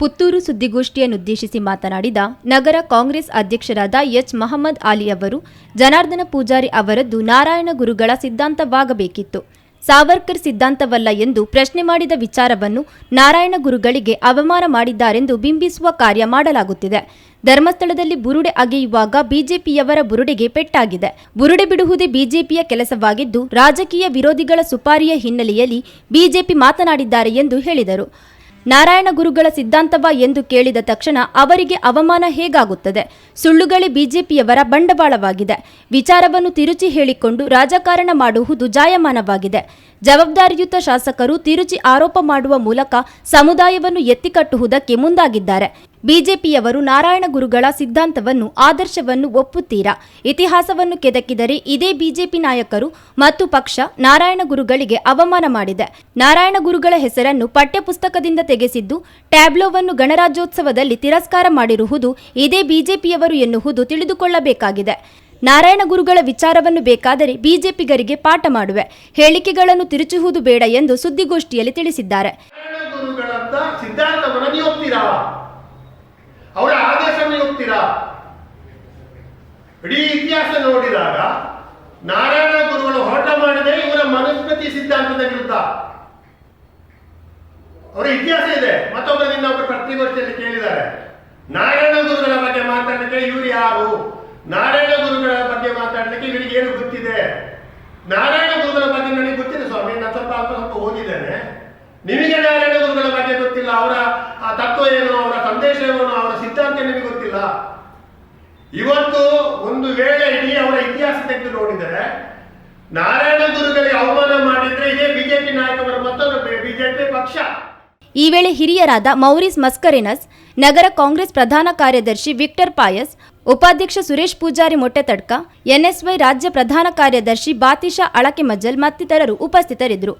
ಪುತ್ತೂರು ಸುದ್ದಿಗೋಷ್ಠಿಯನ್ನುದ್ದೇಶಿಸಿ ಮಾತನಾಡಿದ ನಗರ ಕಾಂಗ್ರೆಸ್ ಅಧ್ಯಕ್ಷರಾದ ಎಚ್ ಮಹಮ್ಮದ್ ಆಲಿ ಅವರು, ಜನಾರ್ದನ ಪೂಜಾರಿ ಅವರದ್ದು ನಾರಾಯಣ ಗುರುಗಳ ಸಿದ್ಧಾಂತವಾಗಬೇಕಿತ್ತು. ಸಾವರ್ಕರ್ ಸಿದ್ಧಾಂತವಲ್ಲ ಎಂದು ಪ್ರಶ್ನೆ ಮಾಡಿದ ವಿಚಾರವನ್ನು ನಾರಾಯಣ ಗುರುಗಳಿಗೆ ಅವಮಾನ ಮಾಡಿದ್ದಾರೆಂದು ಬಿಂಬಿಸುವ ಕಾರ್ಯ ಮಾಡಲಾಗುತ್ತಿದೆ. ಧರ್ಮಸ್ಥಳದಲ್ಲಿ ಬುರುಡೆ ಅಗೆಯುವಾಗ ಬಿಜೆಪಿಯವರ ಬುರುಡೆಗೆ ಪೆಟ್ಟಾಗಿದೆ. ಬುರುಡೆ ಬಿಡುವುದೇ ಬಿಜೆಪಿಯ ಕೆಲಸವಾಗಿದ್ದು, ರಾಜಕೀಯ ವಿರೋಧಿಗಳ ಸುಪಾರಿಯ ಹಿನ್ನೆಲೆಯಲ್ಲಿ ಬಿಜೆಪಿ ಮಾತನಾಡಿದ್ದಾರೆ ಎಂದು ಹೇಳಿದರು. ನಾರಾಯಣ ಗುರುಗಳ ಸಿದ್ಧಾಂತವ ಎಂದು ಕೇಳಿದ ತಕ್ಷಣ ಅವರಿಗೆ ಅವಮಾನ ಹೇಗಾಗುತ್ತದೆ? ಸುಳ್ಳುಗಳೇ ಬಿಜೆಪಿಯವರ ಬಂಡವಾಳವಾಗಿದೆ. ವಿಚಾರವನ್ನು ತಿರುಚಿ ಹೇಳಿಕೊಂಡು ರಾಜಕಾರಣ ಮಾಡುವುದು ಜಾಯಮಾನವಾಗಿದೆ. ಜವಾಬ್ದಾರಿಯುತ ಶಾಸಕರು ತಿರುಚಿ ಆರೋಪ ಮಾಡುವ ಮೂಲಕ ಸಮುದಾಯವನ್ನು ಎತ್ತಿಕಟ್ಟುವುದಕ್ಕೆ ಮುಂದಾಗಿದ್ದಾರೆ. ಬಿಜೆಪಿಯವರು ನಾರಾಯಣ ಗುರುಗಳ ಸಿದ್ಧಾಂತವನ್ನು, ಆದರ್ಶವನ್ನು ಒಪ್ಪುತ್ತೀರಾ? ಇತಿಹಾಸವನ್ನು ಕೆದಕಿದರೆ ಇದೇ ಬಿಜೆಪಿ ನಾಯಕರು ಮತ್ತು ಪಕ್ಷ ನಾರಾಯಣ ಗುರುಗಳಿಗೆ ಅವಮಾನ ಮಾಡಿದೆ. ನಾರಾಯಣ ಗುರುಗಳ ಹೆಸರನ್ನು ಪಠ್ಯಪುಸ್ತಕದಿಂದ ತೆಗೆಸಿದ್ದು, ಟ್ಯಾಬ್ಲೋವನ್ನು ಗಣರಾಜ್ಯೋತ್ಸವದಲ್ಲಿ ತಿರಸ್ಕಾರ ಮಾಡಿರುವುದು ಇದೇ ಬಿಜೆಪಿಯವರು ಎನ್ನುವುದು ತಿಳಿದುಕೊಳ್ಳಬೇಕಾಗಿದೆ. ನಾರಾಯಣ ಗುರುಗಳ ವಿಚಾರವನ್ನು ಬೇಕಾದರೆ ಬಿಜೆಪಿಗರಿಗೆ ಪಾಠ ಮಾಡುವೆ. ಹೇಳಿಕೆಗಳನ್ನು ತಿರುಚುವುದು ಬೇಡ ಎಂದು ಸುದ್ದಿಗೋಷ್ಠಿಯಲ್ಲಿ ತಿಳಿಸಿದ್ದಾರೆ. ಅವರ ಆದೇಶವನ್ನು ನೀವು ಇಡೀ ಇತಿಹಾಸ ನೋಡಿದಾಗ ನಾರಾಯಣ ಗುರುಗಳು ಹೋರಾಟ ಮಾಡದೆ ಇವರ ಮನುಸ್ಮೃತಿ ಸಿದ್ಧಾಂತದ ವಿರುದ್ಧ. ಅವರ ಇತಿಹಾಸ ಇದೆ. ಮತ್ತೊಬ್ಬರು ನಿನ್ನ ಒಬ್ಬರು ಪತ್ರಿಕೋಷ್ಠಿಯಲ್ಲಿ ಕೇಳಿದ್ದಾರೆ. ನಾರಾಯಣ ಗುರುಗಳ ಬಗ್ಗೆ ಮಾತಾಡಲಿಕ್ಕೆ ಇವರು ಯಾರು? ನಾರಾಯಣ ಗುರುಗಳ ಬಗ್ಗೆ ಮಾತಾಡಲಿಕ್ಕೆ ಇವರಿಗೆ ಏನು ಗೊತ್ತಿದೆ? ನಾರಾಯಣ ಗುರುಗಳ ಬಗ್ಗೆ ನನಗೆ ಗೊತ್ತಿದೆ ಸ್ವಾಮಿ, ನಾನು ಸ್ವಲ್ಪ ಅಲ್ಪ ಸ್ವಲ್ಪ ಓದಿದ್ದೇನೆ. ನಿಮಗೆ ನಾರಾಯಣ ಗುರುಗಳ ಬಗ್ಗೆ ಗೊತ್ತಿಲ್ಲ? ಅವರ ಆ ತತ್ವ ಏನು, ಅವರ ಸಂದೇಶ ಏನು, ಅವರ ಸಿದ್ಧಾಂತ ನಿಮಗೆ ಗೊತ್ತಿಲ್ಲ? ಇವತ್ತು ಒಂದು ವೇಳೆ ಇಡೀ ಅವರ ಇತಿಹಾಸ ತೆಗೆದು ನೋಡಿದರೆ, ನಾರಾಯಣ ಗುರುಗಳಿಗೆ ಅವಮಾನ ಮಾಡಿದ್ರೆ ಇದೇ ಬಿಜೆಪಿ ನಾಯಕರು ಮತ್ತೊಂದು ಬಿಜೆಪಿ ಪಕ್ಷ. ಈ ವೇಳೆ ಹಿರಿಯರಾದ ಮೌರಿಸ್ ಮಸ್ಕರಿನಸ್, ನಗರ ಕಾಂಗ್ರೆಸ್ ಪ್ರಧಾನ ಕಾರ್ಯದರ್ಶಿ ವಿಕ್ಟರ್ ಪಾಯಸ್, ಉಪಾಧ್ಯಕ್ಷ ಸುರೇಶ್ ಪೂಜಾರಿ ಮೊಟ್ಟೆತಡ್ಕ, ಎನ್ಎಸ್ವೈ ರಾಜ್ಯ ಪ್ರಧಾನ ಕಾರ್ಯದರ್ಶಿ ಬಾತಿಶಾ ಅಳಕೆ ಮಜ್ಜಲ್ ಮತ್ತಿತರರು ಉಪಸ್ಥಿತರಿದ್ದರು.